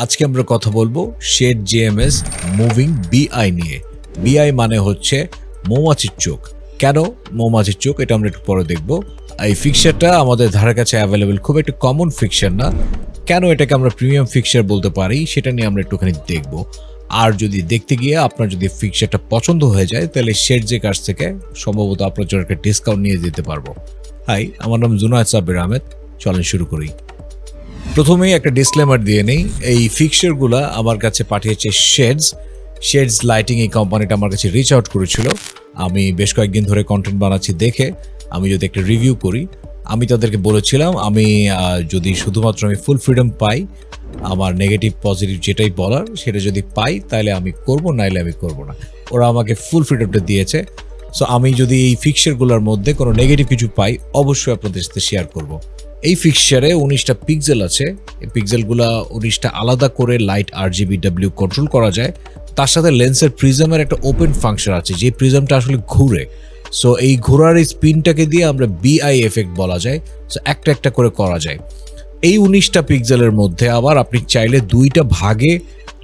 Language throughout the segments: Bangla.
আজকে আমরা কথা বলব শেড জেএমএস মুভিং বিআই নিয়ে। বিআই মানে হচ্ছে মৌমাছির চোখ। কেন মৌমাছির চোখ? এটা আমরা একটু পরে দেখব। এই ফিক্সারটা আমাদের ধারের কাছে অ্যাভেলেবেল খুব একটা কমন ফিক্সার না। কেন এটাকে আমরা প্রিমিয়াম ফিক্সার বলতে পারি, সেটা নিয়ে আমরা একটুখানি দেখব। আর যদি দেখতে গিয়ে আপনার যদি ফিক্সারটা পছন্দ হয়ে যায়, তাহলে শেড যে কাছ থেকে সম্ভবত আপনার জন্য একটা ডিসকাউন্ট নিয়ে দিতে পারব। হাই, আমার নাম জুনায়দ সাব্বির আহমেদ। চলেন শুরু করি। প্রথমেই একটা ডিসক্লেমার দিয়ে নেই। এই ফিক্সারগুলো আমার কাছে পাঠিয়েছে শেডস শেডস লাইটিং এই কোম্পানিটা আমার কাছে রিচ আউট করেছিল। আমি বেশ কয়েকদিন ধরে কন্টেন্ট বানাচ্ছি দেখে। আমি যদি একটা রিভিউ করি, আমি তাদেরকে বলেছিলাম, আমি যদি শুধুমাত্র আমি ফুল ফ্রিডম পাই, আমার নেগেটিভ পজিটিভ যেটাই বলার, সেটা যদি পাই, তাহলে আমি করব, নাইলে আমি করব না। ওরা আমাকে ফুল ফ্রিডমটা দিয়েছে। সো আমি যদি এই ফিক্সারগুলোর মধ্যে কোনো নেগেটিভ কিছু পাই, অবশ্যই আপনাদের সাথে শেয়ার করব। এই ফিক্সারে উনিশটা পিক্সেল আছে। এই পিক্সেলগুলো উনিশটা আলাদা করে light R G B W control করা যায়। তার সাথে লেন্সের প্রিজমের একটা ওপেন ফাংশন আছে, যে প্রিজমটা আসলে ঘুরে। সো এই ঘোরার এই স্পিনটাকে দিয়ে আমরা বিআই এফেক্ট বলা যায়। সো একটা একটা করে করা যায়। এই উনিশটা পিক্সেলের মধ্যে আবার আপনি চাইলে দুইটা ভাগে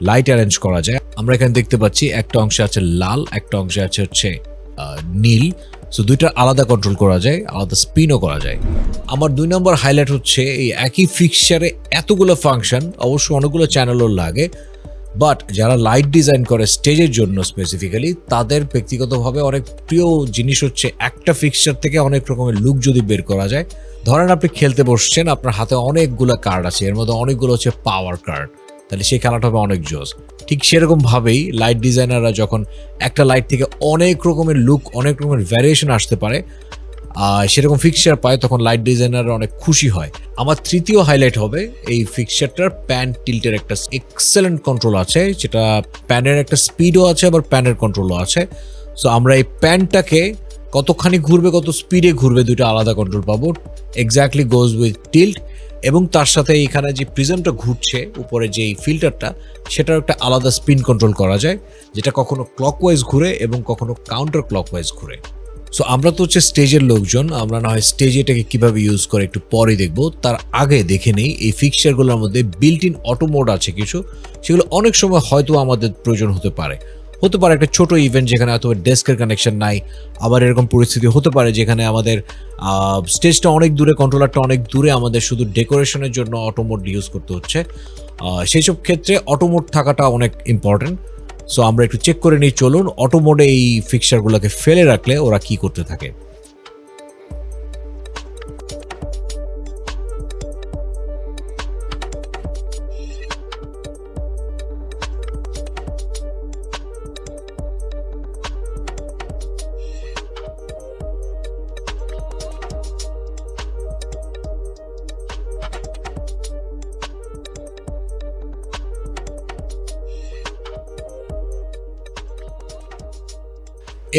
লাইট অ্যারেঞ্জ করা যায়। আমরা এখানে দেখতে পাচ্ছি একটা অংশে আছে লাল, একটা অংশে আছে হচ্ছে নীল। সো দুইটা আলাদা কন্ট্রোল করা যায়, আলাদা স্পিনও করা যায়। আমার দুই নম্বর হাইলাইট হচ্ছে এই একই ফিক্সচারে এতগুলো ফাংশন অবশ্য অনেকগুলো চ্যানেলও লাগে বাট যারা লাইট ডিজাইন করে স্টেজের জন্য স্পেসিফিক্যালি তাদের ব্যক্তিগতভাবে অনেক প্রিয় জিনিস হচ্ছে একটা ফিক্সচার থেকে অনেক রকমের লুক যদি বের করা যায়। ধরেন আপনি খেলতে বসছেন, আপনার হাতে অনেকগুলো কার্ড আছে, এর মধ্যে অনেকগুলো হচ্ছে পাওয়ার কার্ড তাহলে সেই খেলাটা হবে অনেক জোস ঠিক সেরকমভাবেই লাইট ডিজাইনাররা যখন একটা লাইট থেকে অনেক রকমের লুক অনেক রকমের ভ্যারিয়েশন আসতে পারে সেরকম ফিক্সচার পায়, তখন লাইট ডিজাইনাররা অনেক খুশি হয়। আমার তৃতীয় হাইলাইট হবে এই ফিক্সচারটার প্যান টিল্টের একটা এক্সেলেন্ট কন্ট্রোল আছে, যেটা প্যানের একটা স্পিডও আছে, আবার প্যানের কন্ট্রোলও আছে। সো আমরা এই প্যানটাকে কতখানি ঘুরবে, কত স্পিডে ঘুরবে দুটো আলাদা কন্ট্রোল পাবো। এক্স্যাক্টলি গোজ উইথ টিল্ট এবং তার সাথে এখানে যে প্রিজমটা ঘুরছে, উপরে যে ফিল্টারটা সেটার একটা আলাদা স্পিন কন্ট্রোল করা যায়, যেটা কখনো ক্লকওয়াইজ ঘুরে এবং কখনো কাউন্টার ক্লকওয়াইজ ঘুরে। সো আমরা তো হচ্ছে স্টেজের লোকজন, আমরা না হয় স্টেজে এটাকে কীভাবে ইউজ করে একটু পরে দেখব। তার আগে দেখে নেই, এই ফিক্সচারগুলোর মধ্যে বিল্ট ইন অটো মোড আছে কিছু, সেগুলো অনেক সময় হয়তো আমাদের প্রয়োজন হতে পারে। হতে পারে একটা ছোট ইভেন্ট যেখানে হয়তো ডেস্কের কানেকশন নাই, আবার এরকম পরিস্থিতি হতে পারে যেখানে আমাদের স্টেজটা অনেক দূরে কন্ট্রোলারটা অনেক দূরে, আমাদের শুধু ডেকোরেশনের জন্য অটোমোড ইউজ করতে হচ্ছে। সেই সব ক্ষেত্রে অটোমোড থাকাটা অনেক ইম্পর্টেন্ট সো আমরা একটু চেক করে নিই, চলুন অটোমোডে এই ফিক্সারগুলোকে ফেলে রাখলে ওরা কি করতে থাকে।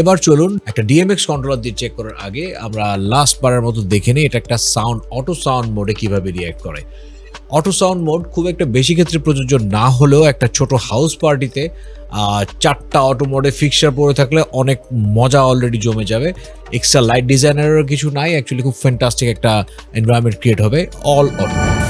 এবার চলুন একটা ডিএমএক্স কন্ট্রোলার দিয়ে চেক করার আগে আমরা লাস্ট বারের মতো দেখে নিই এটা একটা সাউন্ড অটো সাউন্ড মোডে কীভাবে রিয়্যাক্ট করে। অটো সাউন্ড মোড খুব একটা বেশি ক্ষেত্রে প্রযোজ্য না হলেও একটা ছোট হাউস পার্টিতে চারটা অটো মোডে ফিক্সার পরে থাকলে অনেক মজা অলরেডি জমে যাবে। এক্সট্রা লাইট ডিজাইনারেরও কিছু নাই অ্যাকচুয়ালি খুব ফ্যান্টাস্টিক একটা এনভায়রনমেন্ট ক্রিয়েট হবে অল অটো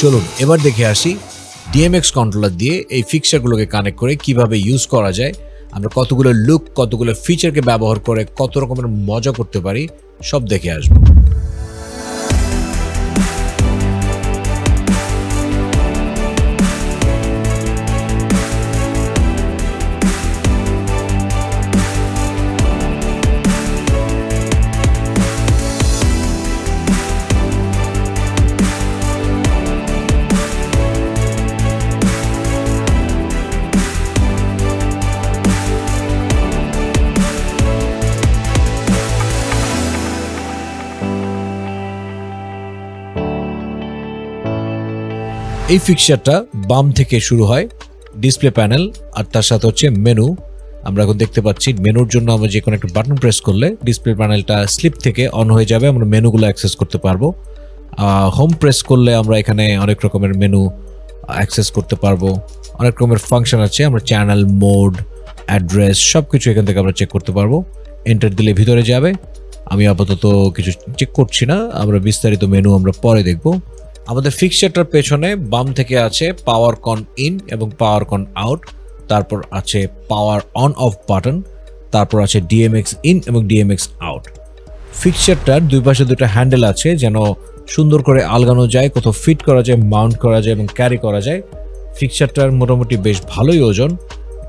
চলুন, এবার দেখে আসি ডিএমএক্স কন্ট্রোলার দিয়ে এই ফিক্সারগুলোকে কানেক্ট করে কীভাবে ইউজ করা যায়। আমরা কতগুলো লুক কতগুলো ফিচারকে ব্যবহার করে কত রকমের মজা করতে পারি, সব দেখে আসব। এই ফিক্সারটা বাম থেকে শুরু হয় ডিসপ্লে প্যানেল আর তার সাথে হচ্ছে মেনু আমরা এখন দেখতে পাচ্ছি মেনুর জন্য আমরা যে কোনো একটা বাটন প্রেস করলে ডিসপ্লে প্যানেলটা স্লিপ থেকে অন হয়ে যাবে, আমরা মেনুগুলো অ্যাক্সেস করতে পারব। হোম প্রেস করলে আমরা এখানে অনেক রকমের মেনু অ্যাক্সেস করতে পারব। অনেক রকমের ফাংশন আছে, আমরা চ্যানেল মোড অ্যাড্রেস সব কিছু এখান থেকে আমরা চেক করতে পারব। এন্টার দিলে ভিতরে যাবে। আমি আপাতত কিছু চেক করছি না, আমরা বিস্তারিত মেনু আমরা পরে দেখব। আমাদের ফিক্সচারটার পেছনে বাম থেকে আছে পাওয়ার কন ইন এবং পাওয়ার কন আউট তারপর আছে পাওয়ার অন অফ বাটন তারপর আছে ডিএমএক্স ইন এবং ডিএমএক্স আউট ফিক্সচারটার দুই পাশে দুটো হ্যান্ডেল আছে, যেন সুন্দর করে আলগানো যায়, কোথাও ফিট করা যায় মাউন্ট করা যায় এবং ক্যারি করা যায়। ফিক্সচারটার মোটামুটি বেশ ভালোই ওজন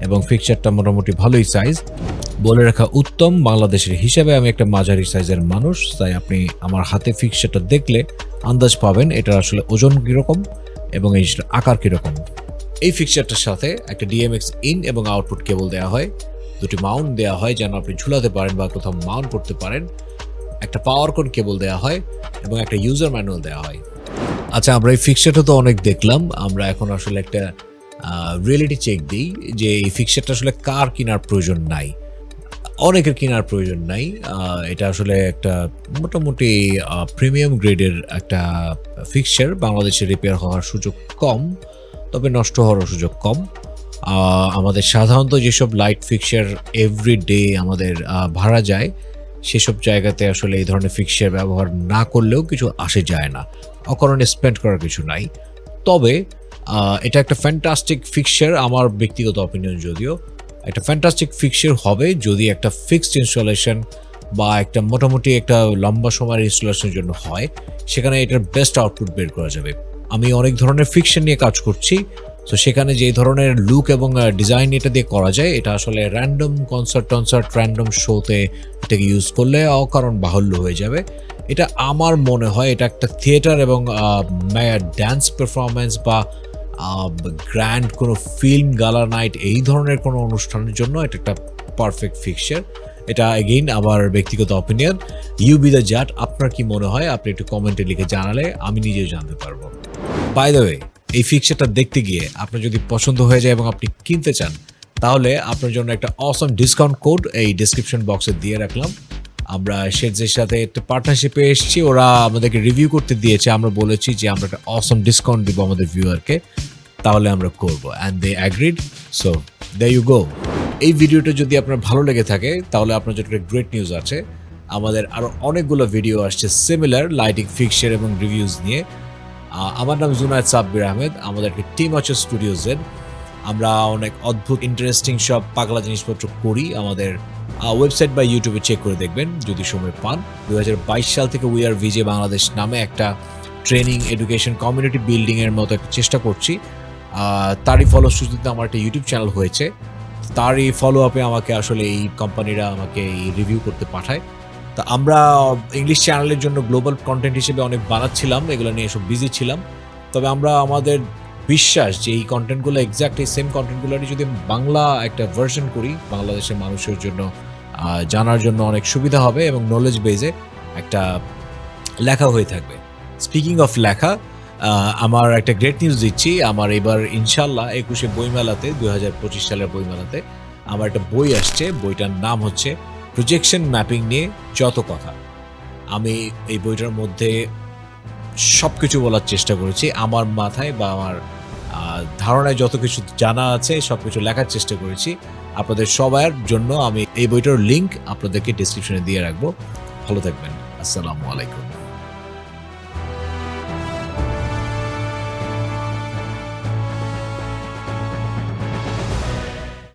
এবং ফিক্সচারটা মোটামুটি ভালোই সাইজ বলে রাখা উত্তম, বাংলাদেশের হিসাবে আমি একটা মাঝারি সাইজের মানুষ, তাই আপনি আমার হাতে ফিক্সচারটা দেখলে আন্দাজ পাবেন এটা আসলে ওজন কীরকম এবং এই আকার কীরকম। এই ফিক্সচারটার সাথে একটা ডিএমএক্স ইন এবং আউটপুট কেবল দেওয়া হয়। দুটি মাউন্ট দেওয়া হয় যেন আপনি ঝুলাতে পারেন বা কোথাও মাউন্ট করতে পারেন। একটা পাওয়ার কোড কেবল দেওয়া হয় এবং একটা ইউজার ম্যানুয়াল দেওয়া হয়। আচ্ছা আমরা এই ফিক্সচারটা তো অনেক দেখলাম। আমরা এখন আসলে একটা রিয়েলিটি চেক দিই যে এই ফিক্সচারটা আসলে কার কেনার প্রয়োজন নাই। অনেকের কেনার প্রয়োজন নাই। এটা আসলে একটা মোটামুটি প্রিমিয়াম গ্রেডের একটা ফিক্সচার বাংলাদেশে রিপেয়ার হওয়ার সুযোগ কম, তবে নষ্ট হওয়ার সুযোগ কম। আমাদের সাধারণত যেসব লাইট ফিক্সচার এভরি ডে আমাদের ভাড়া যায়, সেসব জায়গাতে আসলে এই ধরনের ফিক্সচার ব্যবহার না করলেও কিছু আসে যায় না। অকারণে স্পেন্ড করার কিছু নাই। তবে এটা একটা ফ্যান্টাস্টিক ফিক্সচার আমার ব্যক্তিগত অপিনিয়ন যদিও। একটা ফ্যান্টাস্টিক ফিক্সচার হবে যদি একটা ফিক্সড ইনস্টলেশন বা একটা মোটামুটি একটা লম্বা সময়ের ইনস্টলেশনের জন্য হয়, সেখানে এটার বেস্ট আউটপুট বের করা যাবে। আমি অনেক ধরনের ফিকশন নিয়ে কাজ করছি, তো সেখানে যে ধরনের লুক এবং ডিজাইন এটা দিয়ে করা যায়, এটা আসলে র্যান্ডম কনসার্ট টনসার্ট র্যান্ডম শোতে এটাকে ইউজ করলে অকারণ বাহুল্য হয়ে যাবে। এটা আমার মনে হয় এটা একটা থিয়েটার এবং ড্যান্স পারফরমেন্স বা গ্র্যান্ড কোনো ফিল্ম গালা নাইট এই ধরনের কোনো অনুষ্ঠানের জন্য এটা একটা পারফেক্ট ফিক্সচার এটা এগেইন আমার ব্যক্তিগত opinion you be the judge আপনার কি মনে হয়? আপনি একটু কমেন্টে লিখে জানালে আমি নিজেও জানতে পারব। বাই দ্য ওয়ে এই ফিক্সচারটা দেখতে গিয়ে আপনার যদি পছন্দ হয়ে যায় এবং আপনি কিনতে চান, তাহলে আপনার জন্য একটা অসম ডিসকাউন্ট কোড এই ডিসক্রিপশন বক্সে দিয়ে রাখলাম। আমরা শেডসের সাথে একটা পার্টনারশিপে এসেছি, ওরা আমাদেরকে রিভিউ করতে দিয়েছে। আমরা বলেছি যে আমরা একটা অসম ডিসকাউন্ট দিব আমাদের ভিউয়ারকে তাহলে আমরা করব। And they agreed so there you go এই ভিডিওটা যদি আপনার ভালো লেগে থাকে, তাহলে আপনার জন্য একটা গ্রেট নিউজ আছে। আমাদের আরও অনেকগুলো ভিডিও আসছে সিমিলার লাইটিং ফিক্সার এবং রিভিউজ নিয়ে। আমার নাম জুনায়দ সাব্বির আহমেদ, আমাদের একটা টিম আছে স্টুডিওজের আমরা অনেক অদ্ভুত ইন্টারেস্টিং সব পাগলা জিনিসপত্র করি আমাদের ওয়েবসাইট বা ইউটিউবে চেক করে দেখবেন, যদি সময় পান। দু হাজার বাইশ সাল থেকে উই আর ভিজে বাংলাদেশ নামে একটা ট্রেনিং এডুকেশন কমিউনিটি বিল্ডিংয়ের মতো একটা চেষ্টা করছি। তারই ফলশ্রুতিতে আমার একটা ইউটিউব চ্যানেল হয়েছে। তারই ফলো আপে আমাকে আসলে এই কোম্পানিরা আমাকে এই রিভিউ করতে পাঠায়। তা আমরা ইংলিশ চ্যানেলের জন্য গ্লোবাল কন্টেন্ট হিসেবে অনেক বানাচ্ছিলাম, এগুলো নিয়ে সব বিজি ছিলাম। তবে আমরা আমাদের বিশ্বাস যে এই কন্টেন্টগুলো এক্স্যাক্ট এই সেম কন্টেন্টগুলোরই যদি বাংলা একটা ভার্সন করি, বাংলাদেশের মানুষের জন্য জানার জন্য অনেক সুবিধা হবে এবং নলেজ বেজে একটা লেখা হয়ে থাকবে। স্পিকিং অফ লেখা আমার একটা গ্রেট নিউজ দিচ্ছি। আমার এবার ইনশাল্লাহ একুশে বইমেলাতে দু হাজার পঁচিশ সালের বইমেলাতে আমার একটা বই আসছে। বইটার নাম হচ্ছে প্রজেকশন ম্যাপিং নিয়ে যত কথা। আমি এই বইটার মধ্যে সব কিছু বলার চেষ্টা করেছি। আমার মাথায় বা আমার ধারণায় যত কিছু জানা আছে, সব কিছু লেখার চেষ্টা করেছি। আপনাদের সবার জন্য আমি এই বইটার লিঙ্ক আপনাদেরকে ডিসক্রিপশনে দিয়ে রাখব। ভালো থাকবেন। আসসালামু আলাইকুম।